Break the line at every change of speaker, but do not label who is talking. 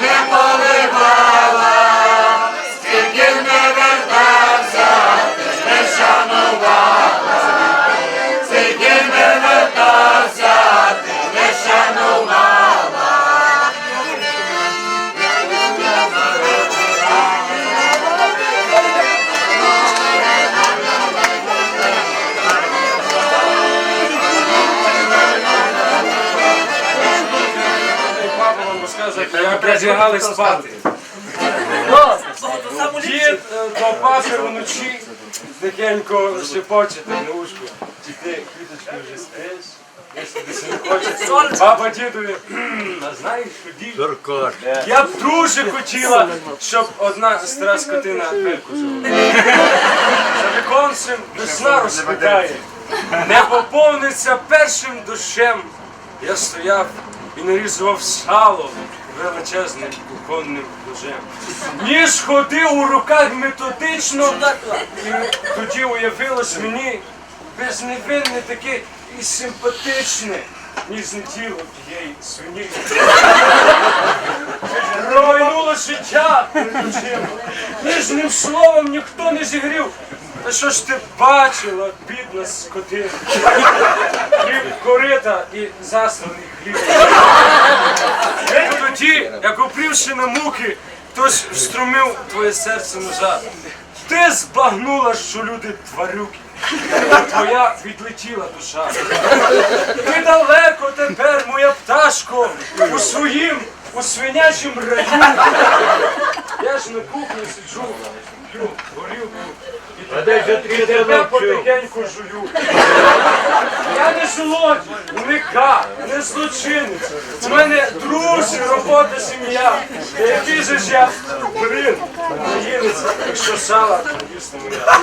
Amen po. Як лягали спати. Дід е, до папи вночі тихенько шепоче там на ушку. Чи ти квіточку вже спиш? Баба дідові, а знаєш, що дід? Я б дуже хотіла, щоб одна стара скотина пильку жила. За віконцем весна розквітає. Не поповниться першим дощем. Я стояв і нарізував сало величезним кухонним ножем. Ніж ходив у руках методично, і тоді уявилось мені безневинне таке і симпатичне, ніжне тіло тієї свині. Промайнуло життя. Ніжним словом ніхто не зігрів. Та що ж ти бачила, бідна скотина? Хліб корита і засланий хліб. Тоді, як упрівши на муки, хтось вструмив твоє серце назад. Ти збагнула, що люди тварюки. Твоя відлетіла душа. Ти далеко тепер, моя пташко, у своїм, у свинячім раю. Я ж на кухні сиджу, п'ю горілку і же три тебе потихеньку жую. Я не злодій, не ка, не злочинець. У мене друзі, робота, сім'я. Який же ж я, блін, українець, якщо сала, то дійсно моя.